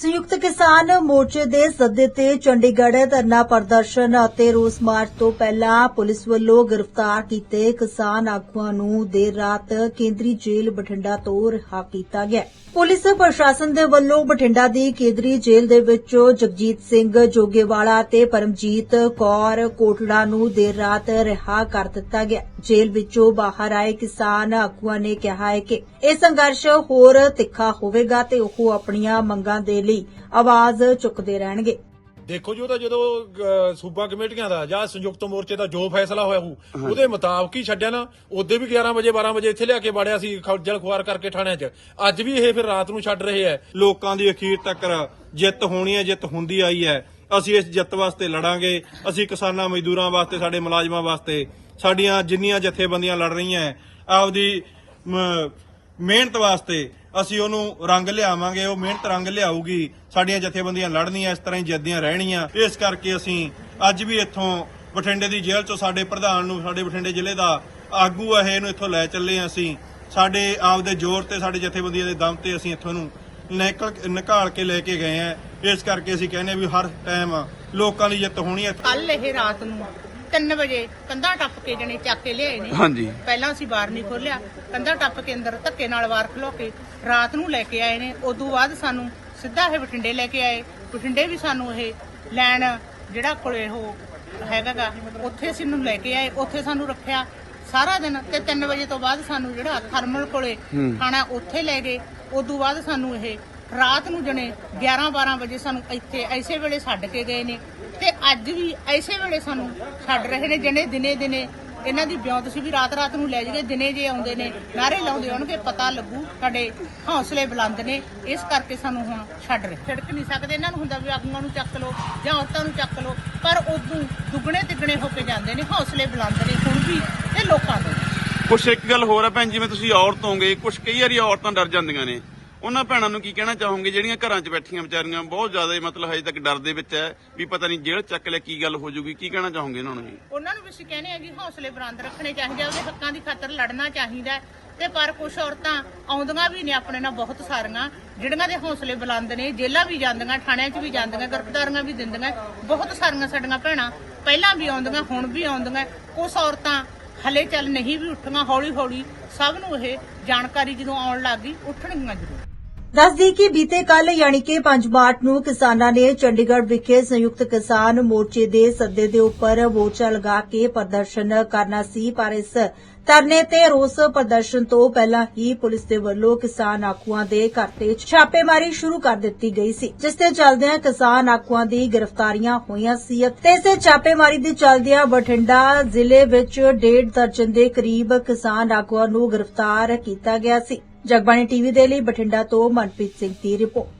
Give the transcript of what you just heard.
ਸੰਯੁਕਤ ਕਿਸਾਨ ਮੋਰਚੇ ਦੇ ਸੱਦੇ ਤੇ ਚੰਡੀਗੜ੍ਹ ਧਰਨਾ ਪ੍ਰਦਰਸ਼ਨ ਅਤੇ ਰੋਸ ਮਾਰਚ ਤੋਂ ਪਹਿਲਾਂ ਪੁਲਿਸ ਵੱਲੋਂ ਗ੍ਰਿਫਤਾਰ ਕੀਤੇ ਕਿਸਾਨ ਆਗੂਆਂ ਨੂੰ ਦੇਰ ਰਾਤ ਕੇਂਦਰੀ ਜੇਲ੍ਹ ਬਠਿੰਡਾ ਤੋਂ ਰਿਹਾ ਕੀਤਾ ਗਿਆ। ਪੁਲਿਸ ਪ੍ਰਸ਼ਾਸਨ ਦੇ ਵੱਲੋਂ ਬਠਿੰਡਾ ਦੀ ਕੇਂਦਰੀ ਜੇਲ੍ਹ ਦੇ ਵਿੱਚੋਂ ਜਗਜੀਤ ਸਿੰਘ ਜੋਗੇਵਾਲਾ ਤੇ ਪਰਮਜੀਤ ਕੌਰ ਕੋਟੜਾ ਨੂੰ ਦੇਰ ਰਾਤ ਰਿਹਾ ਕਰ ਦਿੱਤਾ ਗਿਆ। ਜੇਲ੍ਹ ਵਿੱਚੋਂ ਬਾਹਰ ਆਏ ਕਿਸਾਨ ਆਗੂਆਂ ਨੇ ਕਿਹਾ ਹੈ ਕਿ ਇਹ ਸੰਘਰਸ਼ ਹੋਰ ਤਿੱਖਾ ਹੋਵੇਗਾ ਤੇ ਉਹ ਆਪਣੀਆਂ ਮੰਗਾਂ ਦੇ ਲਈ ਆਵਾਜ਼ ਚੁੱਕਦੇ ਰਹਿਣਗੇ। ਦੇਖੋ ਜੀ ਉਹਦਾ ਜਦੋਂ ਸੂਬਾ ਕਮੇਟੀਆਂ ਦਾ ਜਾਂ ਸੰਯੁਕਤ ਮੋਰਚੇ ਦਾ ਜੋ ਫੈਸਲਾ ਹੋਇਆ ਹੋਊ ਉਹਦੇ ਮੁਤਾਬਕ ਹੀ ਛੱਡਿਆ ਨਾ ਉਹਦੇ ਵੀ 11 ਵਜੇ 12 ਵਜੇ ਇੱਥੇ ਲਿਆ ਕੇ ਬਾੜਿਆ ਸੀ ਖੱਜਲ ਖੁਆਰ ਕਰਕੇ ਥਾਣਿਆਂ 'ਚ। ਅੱਜ ਵੀ ਇਹ ਫਿਰ ਰਾਤ ਨੂੰ ਛੱਡ ਰਹੇ ਐ ਲੋਕਾਂ ਦੀ ਅਖੀਰ ਤੱਕ ਜਿੱਤ ਹੋਣੀ ਹੈ ਜਿੱਤ ਹੁੰਦੀ ਆਈ ਹੈ। ਅਸੀਂ ਇਸ ਜਿੱਤ ਵਾਸਤੇ ਲੜਾਂਗੇ ਅਸੀਂ ਕਿਸਾਨਾਂ ਮਜ਼ਦੂਰਾਂ ਵਾਸਤੇ ਸਾਡੇ ਮੁਲਾਜ਼ਮਾਂ ਵਾਸਤੇ ਸਾਡੀਆਂ ਜਿੰਨੀਆਂ ਜਥੇਬੰਦੀਆਂ ਲੜ ਰਹੀਆਂ ਹੈ, ਆਪਦੀ ਮਿਹਨਤ ਵਾਸਤੇ ਅਸੀਂ ਉਹਨੂੰ ਰੰਗ ਲਿਆਵਾਂਗੇ, ਉਹ ਮਿਹਨਤ ਰੰਗ ਲਿਆਊਗੀ। ਸਾਡੀਆਂ ਜਥੇਬੰਦੀਆਂ ਲੜਨੀਆਂ, ਇਸ ਤਰ੍ਹਾਂ ਹੀ ਜਿੱਤਦੀਆਂ ਰਹਿਣੀਆਂ। ਇਸ ਕਰਕੇ ਅਸੀਂ ਅੱਜ ਵੀ ਇੱਥੋਂ ਬਠਿੰਡੇ ਦੀ ਜੇਲ੍ਹ ਚੋਂ ਸਾਡੇ ਪ੍ਰਧਾਨ ਨੂੰ, ਸਾਡੇ ਬਠਿੰਡੇ ਜ਼ਿਲ੍ਹੇ ਦਾ ਆਗੂ ਹੈ ਇਹਨੂੰ ਇੱਥੋਂ ਲੈ ਚੱਲੇ ਹਾਂ ਅਸੀਂ। ਸਾਡੇ ਆਪ ਦੇ ਜ਼ੋਰ ਤੇ, ਸਾਡੇ ਜਥੇਬੰਦੀਆਂ ਦੇ ਦਮ ਤੇ ਅਸੀਂ ਇੱਥੋਂ ਨੂੰ ਨਿਕਲ, ਨਿਕਾਲ ਕੇ ਲੈ ਕੇ ਗਏ ਆ। ਇਸ ਕਰਕੇ ਅਸੀਂ ਕਹਿੰਦੇ ਹਾਂ ਵੀ ਹਰ ਟਾਈਮ ਲੋਕਾਂ ਦੀ ਜਿੱਤ ਹੋਣੀ ਹੈ ਕੱਲ ਇਹ ਰਾਤ ਨੂੰ 3 ਵਜੇ ਕੰਧਾਂ ਟੱਪ ਕੇ ਜਣੇ ਚੱਕ ਕੇ ਲਿਆਏ ਨੇ। ਹਾਂਜੀ। ਪਹਿਲਾਂ ਅਸੀਂ ਬਾਹਰ ਨਹੀਂ ਖੋਲਿਆ ਕੰਧਾਂ ਟੱਪ ਕੇ ਅੰਦਰ ਧੱਕੇ ਨਾਲ ਬਾਹਰ ਖਲੋ ਕੇ ਰਾਤ ਨੂੰ ਲੈ ਕੇ ਆਏ ਨੇ। ਉਦੋਂ ਬਾਅਦ ਸਾਨੂੰ ਸਿੱਧਾ ਇਹ ਬਠਿੰਡੇ ਲੈ ਕੇ ਆਏ। ਬਠਿੰਡੇ ਵੀ ਸਾਨੂੰ ਇਹ ਲੈਣ ਜਿਹੜਾ ਕੋਲੇ ਉਹ ਹੈਗਾਗਾ ਉੱਥੇ ਅਸੀਂ ਨੂੰ ਲੈ ਕੇ ਆਏ। ਉੱਥੇ ਸਾਨੂੰ ਰੱਖਿਆ ਸਾਰਾ ਦਿਨ ਤੇ 3 ਵਜੇ ਤੋਂ ਬਾਅਦ ਸਾਨੂੰ ਜਿਹੜਾ ਥਰਮਲ ਕੋਲੇ ਖਾਣਾ ਉੱਥੇ ਲੈ ਗਏ। ਉਦੋਂ ਬਾਅਦ ਸਾਨੂੰ ਇਹ ਰਾਤ ਨੂੰ ਜਣੇ 11 12 ਵਜੇ ਸਾਨੂੰ ਇੱਥੇ ਐਸੇ ਵੇਲੇ ਛੱਡ ਕੇ ਗਏ ਨੇ। ਤੇ ਅੱਜ ਵੀ ਐਸੇ ਵੇਲੇ ਸਾਨੂੰ ਛੱਡ ਰਹੇ ਨੇ ਜਣੇ ਦਿਨੇ ਦਿਨੇ ਇਹਨਾਂ ਦੀ ਬਿਉਂਤ ਸੀ ਵੀ ਰਾਤ ਰਾਤ ਨੂੰ ਲੈ ਜਾਈਏ, ਦਿਨੇ ਜੇ ਆਉਂਦੇ ਨੇ, ਨਾਰੇ ਲਾਉਂਦੇ ਹੋਣਗੇ ਪਤਾ ਲੱਗੂ ਸਾਡੇ ਹੌਸਲੇ ਬੁਲੰਦ ਨੇ, ਇਸ ਕਰਕੇ ਸਾਨੂੰ ਹੁਣ ਛੱਡ ਰਹੇ। ਛਿੜਕ ਨਹੀਂ ਸਕਦੇ, ਇਹਨਾਂ ਨੂੰ ਹੁੰਦਾ ਵੀ ਆਗੂਆਂ ਨੂੰ ਚੱਕ ਲਓ ਜਾਂ ਔਰਤਾਂ ਨੂੰ ਚੱਕ ਲਓ, ਪਰ ਉਦੋਂ ਦੁੱਗਣੇ ਤਿੱਗਣੇ ਹੋ ਕੇ ਜਾਂਦੇ ਨੇ, ਹੌਸਲੇ ਬੁਲੰਦ ਨੇ ਹੁਣ ਵੀ ਤੇ ਲੋਕਾਂ ਦੇ ਕੁਛ ਇੱਕ ਗੱਲ ਹੋਰ ਹੈ ਭੈਣ, ਜਿਵੇਂ ਤੁਸੀਂ ਔਰਤ ਹੋਗੇ ਕੁਛ ਕਈ ਵਾਰੀ ਔਰਤਾਂ ਡਰ ਜਾਂਦੀਆਂ ਨੇ। ਉਹਨਾਂ ਭੈਣਾਂ ਨੂੰ ਕੀ ਕਹਿਣਾ ਚਾਹੋਗੇ? ਜਿਹੜੀਆਂ ਘਰਾਂ 'ਚ ਬੈਠੀਆਂ ਵਿਚਾਰੀਆਂ, ਬਹੁਤ ਜ਼ਿਆਦਾ ਮਤਲਬ ਹਜੇ ਤੱਕ ਡਰ ਦੇ ਵਿੱਚ ਹੈ ਵੀ ਪਤਾ ਨਹੀਂ ਜੇਲ੍ਹ ਚੱਕ ਲਿਆ ਕੀ ਗੱਲ ਹੋ ਜਾਊਗੀ ਕੀ ਕਹਿਣਾ ਚਾਹੋਗੇ ਇਹਨਾਂ ਨੂੰ ਜੀ? ਉਹਨਾਂ ਨੂੰ ਵੀ ਅਸੀਂ ਕਹਿੰਦੇ ਆ ਕਿ ਹੌਸਲੇ ਬੁਲੰਦ ਰੱਖਣੇ ਚਾਹੀਦੇ ਆ, ਉਹਦੇ ਹੱਕਾਂ ਦੀ ਖਾਤਰ ਲੜਨਾ ਚਾਹੀਦਾ ਹੈ। ਤੇ ਪਰ ਕੁਝ ਔਰਤਾਂ ਆਉਂਦੀਆਂ ਵੀ ਨੇ ਆਪਣੇ ਨਾਲ ਬਹੁਤ ਸਾਰੀਆਂ, ਜਿਹੜੀਆਂ ਦੇ ਹੌਸਲੇ ਬੁਲੰਦ ਨੇ ਜੇਲਾਂ ਵੀ ਜਾਂਦੀਆਂ, ਥਾਣਿਆਂ 'ਚ ਵੀ ਜਾਂਦੀਆਂ ਗ੍ਰਿਫਤਾਰੀਆਂ ਵੀ ਦਿੰਦੀਆਂ, ਬਹੁਤ ਸਾਰੀਆਂ ਸਾਡੀਆਂ ਭੈਣਾਂ ਪਹਿਲਾਂ ਵੀ ਆਉਂਦੀਆਂ, ਹੁਣ ਵੀ ਆਉਂਦੀਆਂ। ਕੁਝ ਔਰਤਾਂ ਹਲੇ ਚੱਲ ਨਹੀਂ ਵੀ ਉੱਠੀਆਂ ਹੌਲੀ ਹੌਲੀ ਸਭ ਨੂੰ ਇਹ ਜਾਣਕਾਰੀ ਜਦੋਂ ਆਉਣ ਲੱਗ ਗਈ, ਉੱਠਣਗੀਆਂ ਜ਼ਰੂਰ। ਦੱਸਦੀ ਕਿ ਬੀਤੇ ਕੱਲ ਯਾਨੀ ਕਿ 5 ਮਾਰਚ ਨੂੰ ਕਿਸਾਨਾਂ ਨੇ ਚੰਡੀਗੜ੍ਹ ਵਿਖੇ ਸੰਯੁਕਤ ਕਿਸਾਨ ਮੋਰਚੇ ਦੇ ਸੱਦੇ ਦੇ ਉੱਪਰ ਮੋਰਚਾ ਲਗਾ ਕੇ ਪ੍ਰਦਰਸ਼ਨ ਕਰਨਾ ਸੀ, ਪਰ ਇਸ ਧਰਨੇ ਤੇ ਰੋਸ ਪ੍ਰਦਰਸ਼ਨ ਤੋਂ ਪਹਿਲਾਂ ਹੀ ਪੁਲਿਸ ਦੇ ਵੱਲੋਂ ਕਿਸਾਨ ਆਗੂਆਂ ਦੇ ਘਰ ਤੇ ਛਾਪੇਮਾਰੀ ਸ਼ੁਰੂ ਕਰ ਦਿੱਤੀ ਗਈ ਸੀ, ਜਿਸ ਦੇ ਚਲਦਿਆਂ ਕਿਸਾਨ ਆਗੂਆਂ ਦੀ ਗ੍ਰਿਫਤਾਰੀਆਂ ਹੋਈਆਂ ਸੀ ਅਤੇ ਇਸੇ ਛਾਪੇਮਾਰੀ ਦੇ ਚਲਦਿਆਂ ਬਠਿੰਡਾ ਜ਼ਿਲ੍ਹੇ ਵਿੱਚ ਡੇਢ ਦਰਜਨ ਦੇ ਕਰੀਬ ਕਿਸਾਨ ਆਗੂਆਂ ਨੂੰ ਗ੍ਰਿਫਤਾਰ ਕੀਤਾ ਗਿਆ ਸੀ। ਜਗਬਾਣੀ ਟੀਵੀ ਦੇ ਲਈ ਬਠਿੰਡਾ ਤੋਂ ਮਨਪ੍ਰੀਤ ਸਿੰਘ ਦੀ ਰਿਪੋਰਟ